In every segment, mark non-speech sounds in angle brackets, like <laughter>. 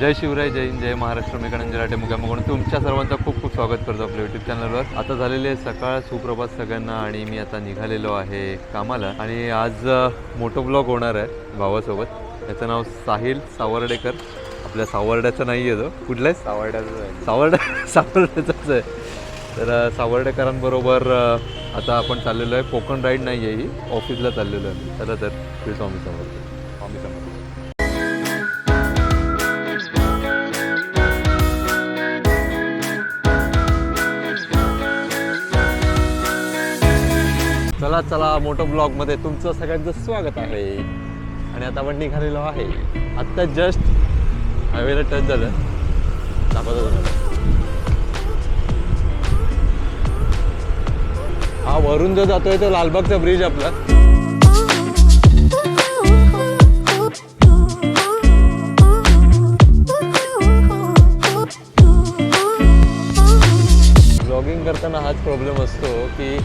जय शिवराय जय हिंद जय महाराष्ट्र. मी गणंज राठे मुक्याम म्हणून तुमच्या सर्वांचं खूप खूप स्वागत करतो आपल्या यूट्यूब चॅनलवर आता झालेले आहे सकाळ सुप्रभात सगळ्यांना आणि मी आता निघालेलो आहे कामाला. आणि आज मोठं ब्लॉग होणार आहे भावासोबत. त्याचं नाव साहिल सावर्डेकर. आपल्या सावर्ड्याचं नाही आहे तो. कुठलं आहे सावर्ड्याचं आहे. सावर्ड <laughs> सावर्ड्याचाच आहे. तर सावर्डेकरांबरोबर आता आपण चाललेलो आहे. कोकण राईड नाही आहे ही ऑफिसला चाललेलो आहे. चला तर स्वामी समर्थ. स्वामी समर्थ. चला चला मोठं ब्लॉगमध्ये तुमचं सगळ्यांचं स्वागत आहे. आणि आता आपण निघालेलो आहे. आत्ता जस्ट हायवेला टच झालं. दाखवतो हा वरून जो जातोय तो लालबागचा ब्रिज आपला. ब्लॉगिंग करताना हाच प्रॉब्लेम असतो की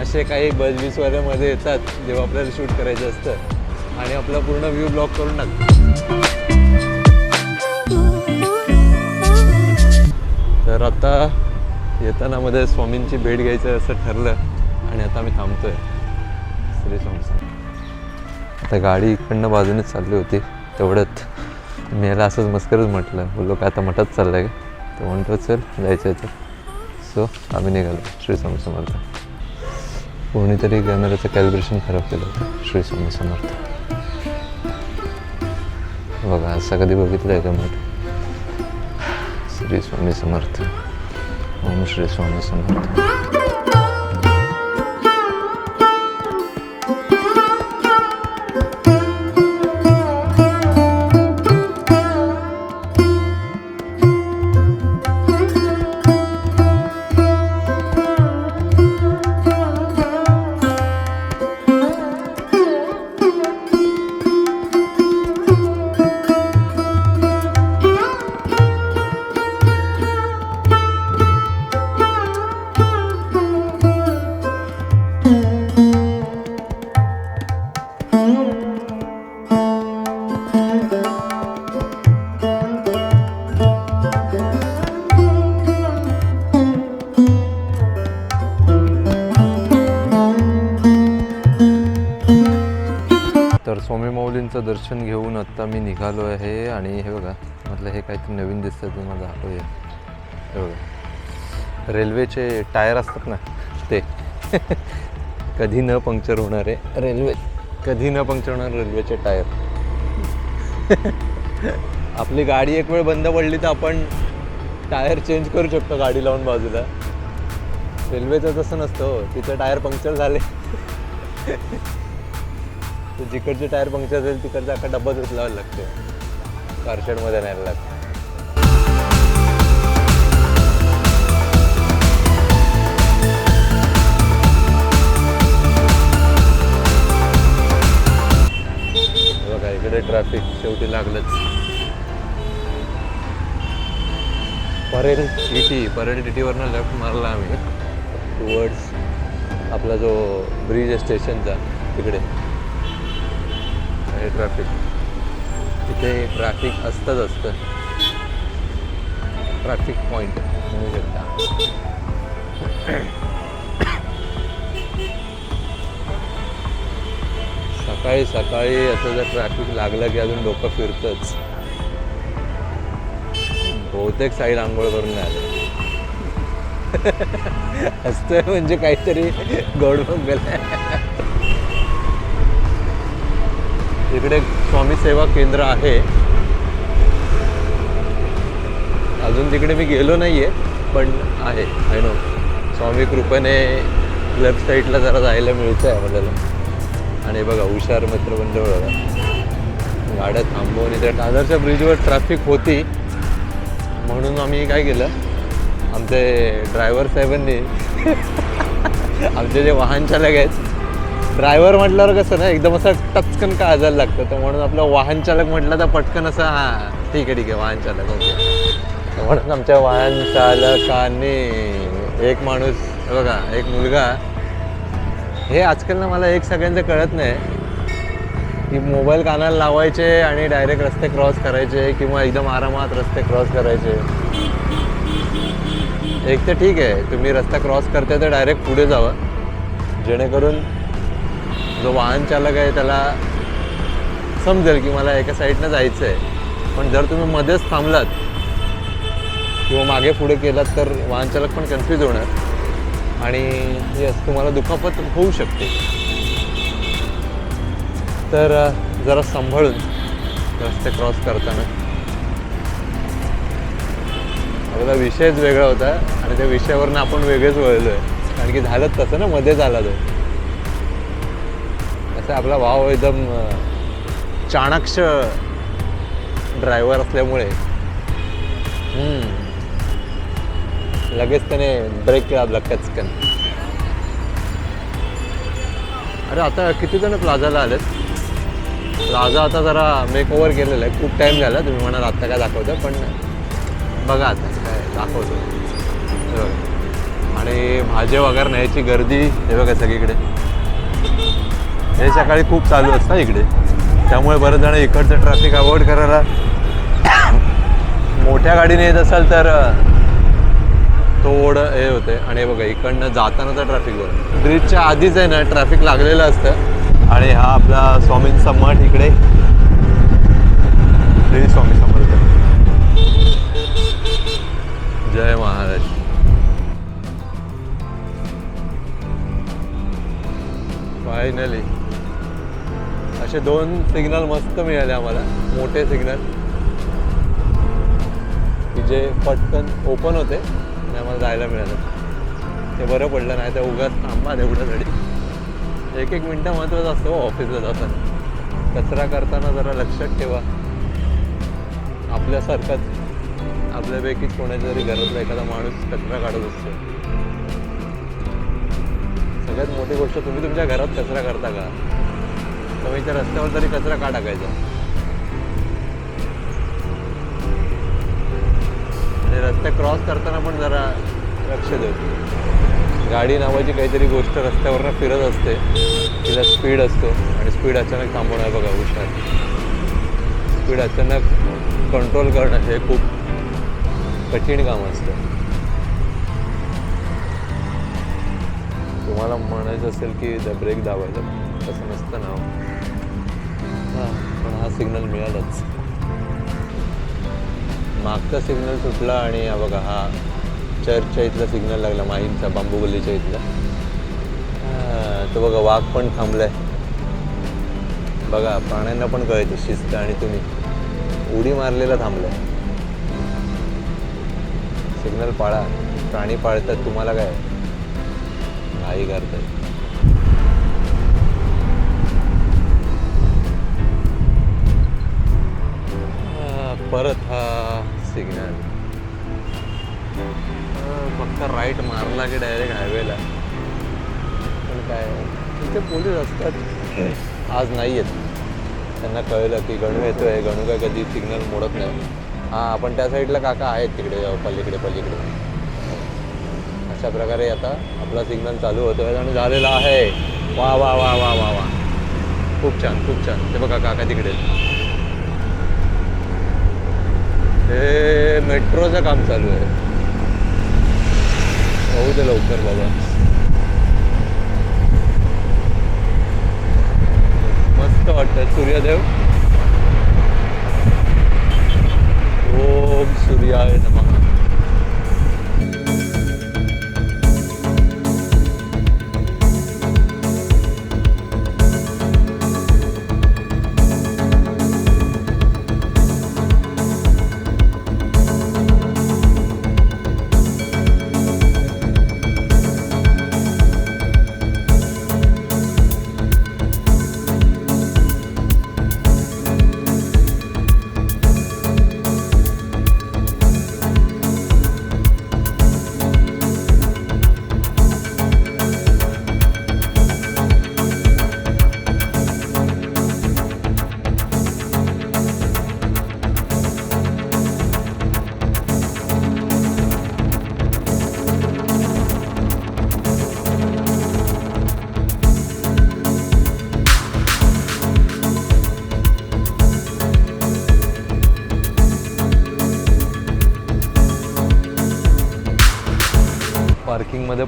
असे काही बसवीसवाल्यामध्ये येतात जेव्हा आपल्याला शूट करायचं असतं. आणि आपला पूर्ण व्ह्यू ब्लॉक करून टाकतो. तर आता येताना मध्ये स्वामींची भेट घ्यायचं असं ठरलं आणि आता आम्ही थांबतोय. श्री स्वामी आता गाडी इकडनं बाजूनेच चालली होती. तेवढ्यात मी याला असंच मस्करच म्हटलं बोललो काय आता मठात चाललंय का? तो म्हणतो चल जायचं आहे तर. सो आम्ही निघालो. श्री स्वामी समर्थ. कोणीतरी कॅमेऱ्याचं कॅलिब्रेशन खराब केलं. होतं श्री स्वामी समर्थ. बघा असं कधी बघितलं आहे का मठ श्री स्वामी समर्थ. ओम श्री स्वामी समर्थ. दर्शन घेऊन आत्ता मी निघालो आहे आणि हे बघा म्हटलं हे काहीतरी नवीन दिसतं तुम्हाला. हो, दाखवूया हे. बघा. रेल्वेचे टायर असतात ना ते. <laughs> कधी न पंक्चर होणारे रेल्वे कधी न पंक्चर होणार रेल्वेचे टायर. <laughs> आपली गाडी एक वेळ बंद पडली तर आपण टायर चेंज करू शकतो गाडी लावून बाजूला. रेल्वेचं तसं नसतं हो. तिचं टायर पंक्चर झाले. <laughs> तर जिकडचे टायर पंक्चर असेल तिकडचा अख्खा डब्बाच उचलावा लागतो. कारशेडमध्ये न्यायला लागतं. बघा इकडे ट्रॅफिक शेवटी लागलंच. परेल टी परेल टी टीवरनं लेफ्ट मारला आम्ही. टुवर्ड्स आपला जो ब्रिज आहे स्टेशनचा तिकडे. आहे ट्रॅफिक तिथे ट्रॅफिक असतंच असतं. ट्रॅफिक पॉईंट म्हणू शकता. सकाळी सकाळी असं जर ट्रॅफिक लागलं की अजून डोकं फिरतंच. बहुतेक साईड आंघोळ करून नाही आले <laughs> म्हणजे काहीतरी गोड गेलं इकडे स्वामी सेवा केंद्र आहे. अजून तिकडे मी गेलो नाही आहे पण आहे. आय नो स्वामी कृपेने लेफ्ट साईडला जरा जायला मिळतं आहे आपल्याला आणि बघा हुशार मित्रबंधू बघा. गाड्या थांबवून इथे दादरच्या ब्रिजवर ट्रॅफिक होती. म्हणून आम्ही काय केलं? आमचे ड्रायव्हर साहेबांनी <laughs> आमचे जे वाहन चालक आहेत ड्रायव्हर म्हटल्यावर कसं ना एकदम असं टचकन का आजायला लागतं. तर म्हणून आपलं वाहन चालक म्हटलं तर पटकन असं हां ठीक आहे ठीक आहे वाहन चालक ओके. म्हणून आमच्या वाहन चालकांनी एक माणूस बघा एक मुलगा हे आजकाल ना मला एक सगळ्यांचं कळत नाही की मोबाईल कानाला लावायचे आणि डायरेक्ट रस्ते क्रॉस करायचे किंवा एकदम आरामात रस्ते क्रॉस करायचे. एक तर ठीक आहे तुम्ही रस्ता क्रॉस करते तर डायरेक्ट पुढे जावं. जेणेकरून जो वाहन चालक आहे त्याला समजेल की मला एका साईडनं जायचं आहे पण जर तुम्ही मध्येच थांबलात किंवा मागे पुढे केलात तर वाहन चालक पण कन्फ्यूज होणार. आणि यस तुम्हाला दुखापत होऊ शकते. तर जरा सांभाळून रस्ते क्रॉस करताना. आपला विषयच वेगळा होता आणि त्या विषयावरनं आपण वेगळेच वळलो आहे कारण की झालंच तसं ना मध्येच आला तो. असं आपला भाव एकदम अ, चाणाक्ष ड्रायव्हर असल्यामुळे. लगेच त्याने ब्रेक केला दाबला कचकन. अरे आता किती जण प्लाझाला आलेत? प्लाझा आता जरा मेक ओव्हर केलेला आहे. खूप टाईम झाला. तुम्ही म्हणाल आत्ता काय दाखवतं पण बघा आता काय दाखवतो आणि भाज्या वगैरे न्यायची गर्दी हे बघा सगळीकडे. हे सकाळी खूप चालू असतं इकडे. त्यामुळे बरेच जण इकडचं ट्रॅफिक अवॉइड करायला मोठ्या गाडीने येत असाल तर थोडं हे होते. आणि बघा इकडनं जाताना तर ट्रॅफिक होतं ब्रिजच्या आधीच आहे ना ट्रॅफिक लागलेलं असतं. आणि हा आपला स्वामींचा मठ इकडे. श्री स्वामी समर्थ. जय महाराज. फायनली असे दोन सिग्नल मस्त मिळाले आम्हाला. मोठे सिग्नल की जे पटकन ओपन होते आणि आम्हाला जायला मिळालं. ते बरं पडलं नाही तर उगाच थांबा एवढं तरी एक एक मिनटं महत्त्वाचं असतं हो, ऑफिसला जाताना. कचरा करताना जरा लक्षात ठेवा. आपल्यासारखाच. आपल्यापैकी कोणाच्या तरी घरातला एखादा माणूस कचरा काढत असतो. सगळ्यात मोठी गोष्ट तुम्ही तुमच्या घरात कचरा करता का? तुम्ही त्या रस्त्यावर तरी कचरा का टाकायचा? आणि रस्ते क्रॉस करताना पण जरा लक्ष देऊ गाडी नावाची काहीतरी गोष्ट रस्त्यावरनं फिरत असते. तिला स्पीड असतो. आणि स्पीड अचानक थांबवणं बघा हुशार. स्पीड अचानक कंट्रोल करणं हे खूप कठीण काम असतं. तुम्हाला म्हणायचं असेल की ब्रेक दाबायचं तसं नसतं ना. हां पण हा सिग्नल मिळालाच. मागचा सिग्नल सुटला आणि हा बघा हा चर्चच्या इथला सिग्नल लागला माहीमचा बांबू गल्लीच्या इथला तो बघा वाघ पण थांबलाय. बघा प्राण्यांना पण कळते शिस्त आणि तुम्ही. उडी मारलेला थांबलाय. सिग्नल पाळा. प्राणी पाळतात तुम्हाला काय? आई करते परत हा सिग्नल फक्त राईट मारला की डायरेक्ट हायवेला पण काय तिथे पोलीस असतात. आज नाही आहेत त्यांना कळलं की गणू येतोय. गणू काय कधी सिग्नल मोडत नाही. हां आपण त्या साईडला काका आहेत तिकडे अं, पलीकडे पलीकडे. अशा प्रकारे आता आपला सिग्नल चालू होतोय आणि झालेला आहे. वा वा वा वा वा वा. खूप छान खूप छान. ते बघा काका तिकडे. हे मेट्रोचं काम चालू आहे. होऊ दे लवकर बाबा. मस्त वाटतं सूर्यदेव. ओम सूर्याय नमः.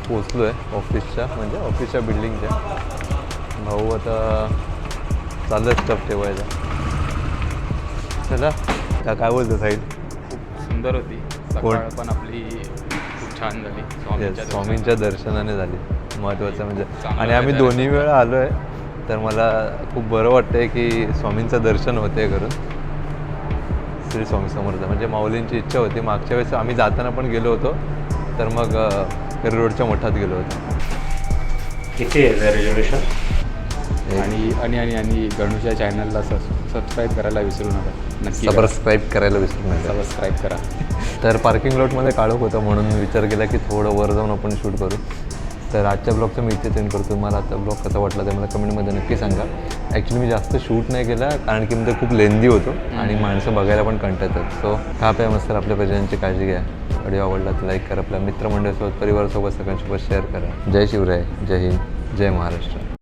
पोचलो आहे ऑफिसच्या म्हणजे ऑफिसच्या बिल्डिंगच्या. भाऊ आता चाललं स्टफ ठेवायचा चला का काय बोलतो साईड खूप सुंदर होती. कोण? सकाळ पण आपली खूप छान झाली. स्वामींच्या दर्शनाने झाली. महत्त्वाचं म्हणजे. आणि आम्ही दोन्ही वेळा आलो आहे तर मला खूप बरं वाटतंय की स्वामींचं दर्शन होते करून श्री स्वामी समर्थ. म्हणजे माऊलींची इच्छा होती. मागच्या वेळेस आम्ही जाताना पण गेलो होतो. तर मग रोडच्या मठात गेलो होतो. किती आहे रेजोल्युशन आणि आणि आणि आणि गणूच्या चॅनलला सबस्क्राईब करायला विसरू नका. नक्की करा. सबस्क्राईब करायला विसरू नका. सबस्क्राईब करा. <laughs> तर पार्किंग लॉटमध्ये काळोख होतं म्हणून विचार केला की थोडं वर जाऊन आपण शूट करू. तर आजच्या ब्लॉगचं मी इथे सेंड करतो. मला आजचा ब्लॉग कसा वाटला ते मला कमेंटमध्ये नक्की सांगा. ॲक्च्युली मी जास्त शूट नाही केला कारण की मी ते खूप लेंदी होतो. आणि माणसं बघायला पण कंटाळतात. सो हा प्या मस्त आपल्या परिजनांची काळजी घ्या. व्हिडिओ आवडला तर लाईक करा. आपल्या मित्रमंडळासोबत परिवारासोबत सगळ्यांसोबत शेअर करा. जय शिवराय. जय हिंद. जय महाराष्ट्र.